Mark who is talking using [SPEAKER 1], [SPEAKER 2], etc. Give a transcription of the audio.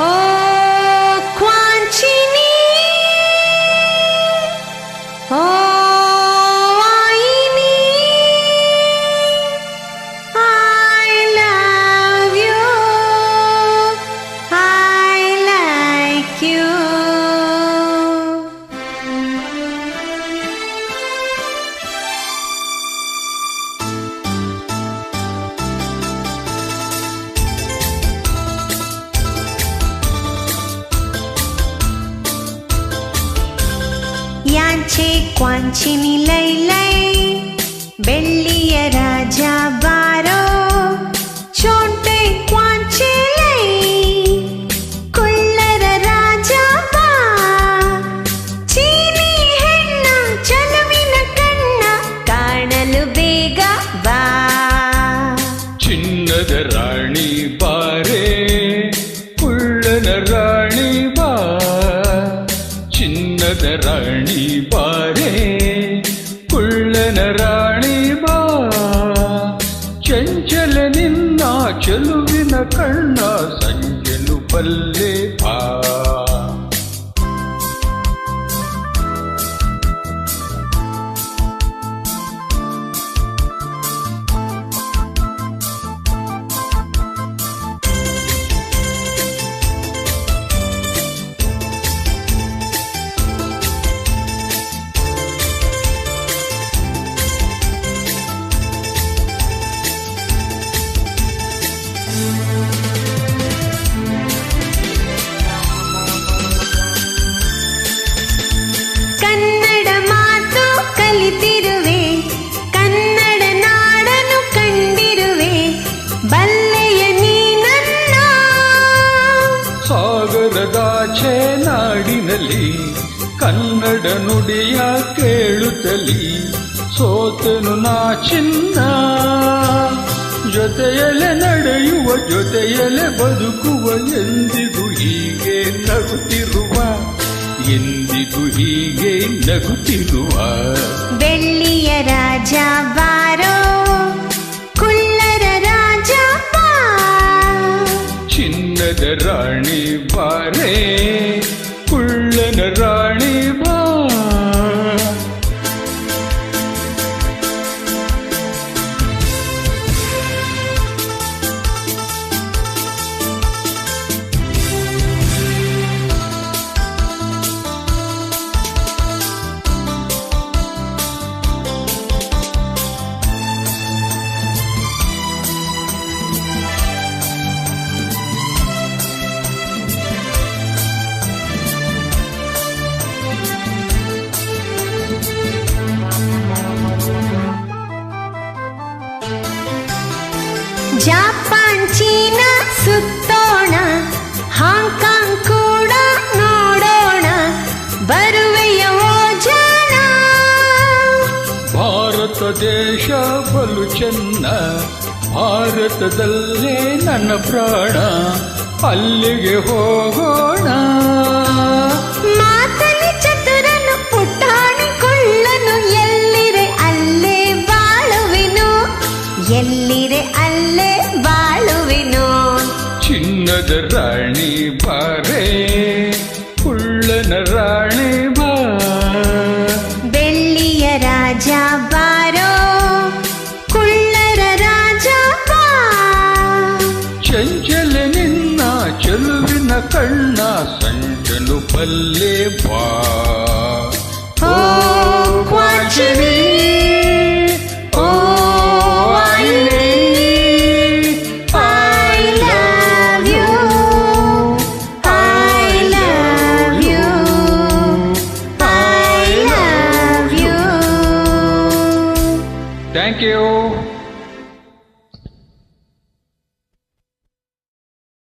[SPEAKER 1] Oh. ಯಾಂಚೆ ಕ್ವಾಂಚಿನಿ ಲೈ ಲೈ ಬೆಳ್ಳಿಯ ರಾಜ ಬಾರೋ ಚೋಂಟೆ ಕ್ವಾಂಚೆ ಲೈ ಕುಳ್ಳರ ರಾಜ ಬಾ ಚೀನಿ ಹೆಣ್ಣ ಚಲುವಿನ ಕಣ್ಣ ಕಾಣಲು ಬೇಗ ಬಾ
[SPEAKER 2] ಚಿನ್ನದ ರಾಣಿ ಬಾರೆ ಕುಳ್ಳನ ರಾಣಿ ಬಾ ಚಂಚಲ ನಿನ್ನ ಚೆಲುವಿನ ಕಣ್ಣ ಸಂಜಲು ಬಲ್ಲೆ
[SPEAKER 1] ಕಲಿತಿರುವೆ ಕನ್ನಡ ನಾಡನು ಕಂಡಿರುವೆ, ಬಲ್ಲೆಯ ನೀ ನನ್ನ
[SPEAKER 2] ಸಾಗರದಾಚೆ ನಾಡಿನಲ್ಲಿ, ಕನ್ನಡ ನುಡಿಯ ಕೇಳುತ್ತಲಿ, ಸೋತನು ನಾ ಚಿನ್ನ. ಜೊತೆಯಲೆ ನಡೆಯುವ ಜೊತೆಯಲೆ ಬದುಕುವ ಎಂದಿಗೂ ಹೀಗೆ ನಗುತ್ತಿರುವ. ಎಂದಿಗೂ ಹೀಗೆ ನಗುತ್ತಿರುವ
[SPEAKER 1] ಬೆಳ್ಳಿಯ ರಾಜ ಬಾರೋ ಕುಳ್ಳರ ರಾಜ ಬಾ
[SPEAKER 2] ಚಿನ್ನದ ರಾಣಿ ಬಾರೆ ಕುಳ್ಳನ ರಾಣಿ ಬಾ
[SPEAKER 1] ಜಪಾನ್ ಚೀನಾ ಸುತ್ತೋಣ ಹಾಂಗ್ಕಾಂಗ್ ಕೂಡ ನೋಡೋಣ, ಬರುವೆಯ ಜನ
[SPEAKER 2] ಭಾರತ ದೇಶ ಬಲು ಚೆನ್ನ, ಭಾರತದಲ್ಲೇ ನನ್ನ ಪ್ರಾಣ, ಅಲ್ಲಿಗೆ ಹೋಗೋಣ ಚಿನ್ನದ ರಾಣಿ ಬಾರೆ ಕುಳ್ಳನ ರಾಣಿ ಬಾ
[SPEAKER 1] ಬೆಳ್ಳಿಯ ರಾಜ ಬಾರೋ ಕುಳ್ಳರ ರಾಜ ಬಾ
[SPEAKER 2] ಚಂಚಲ ನಿನ್ನ ಚೆಲುವಿನ ಕಣ್ಣ ಸಂಚಲು ಬಲ್ಲೆ ಬಾ
[SPEAKER 1] ಓ ಕ್ವಾಂಚಿನಿ
[SPEAKER 2] Thank you.